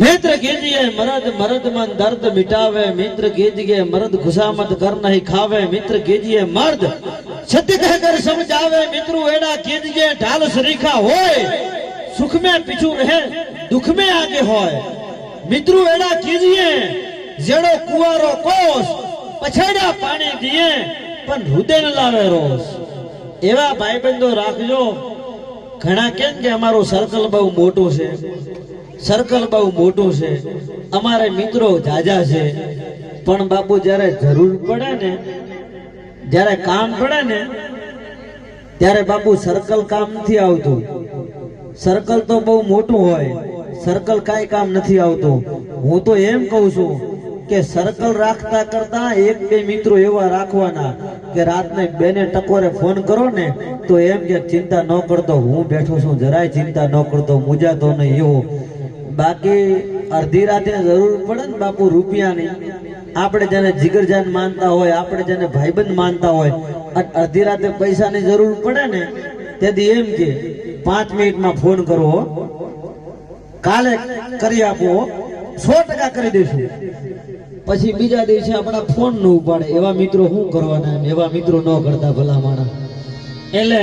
મિત્ર કીજીએ મરદ મરદ મન દર્દ મિટાવે મિત્ર કીજીએ મરદ ખુશામત કર નહીં ખાવે મિત્ર કીજીએ મર્દ સત્ય કહે કર સમજાવે, મિત્રો એડા કીજીએ ઢાલ સરીખા હોય સુખ મે પીછું રહે દુખ મે આગે હોય. મિત્રો એડા કીજીએ જેડો કુવારો કોસ, પછાડ્યા પાણી દીએ, પણ હૃદય ન લાવે રોષ. એવા ભાઈબંધો રાખજો ઘણા કેમ કે અમારું સર્કલ બહુ મોટું છે. સર્કલ બહુ મોટું છે. અમારે મિત્રો જાજા છે. પણ બાપુ જ્યારે જરૂર પડે ને, જ્યારે કામ પડે ને, ત્યારે બાપુ સર્કલ કામ નથી આવતું. સર્કલ તો બહુ મોટું હોય. સર્કલ કાંઈ કામ નથી આવતું. હું તો એમ કહું છું કે સર્કલ રાખતા કરતા એક બે મિત્રો એવા રાખવાના કે રાતને બેને ટકોરે ફોન કરો ને, તો એમ કે ચિંતા ન કરતો, હું બેઠો છું, જરાય ચિંતા ન કરતો, મુજાતો નહીં, એવો. બાકી અડધી રાતે જરૂર પડે ને બાપુ રૂપિયાની. આપણે જેને જીગરજાન માનતા હોય, આપણે જેને ભાઈબંધ માનતા હોય અને અડધી રાતે પૈસાની જરૂર પડે ને, તેથી એમ કે પાંચ મિનિટમાં ફોન કરો કાલે કરી આપો. સો ટકા કરી દઈશું પછી બીજા દિવસે આપણા ફોન ન ઉપાડે. એવા મિત્રો શું કરવાના એવા મિત્રો ન કરતા ભલા માણા એટલે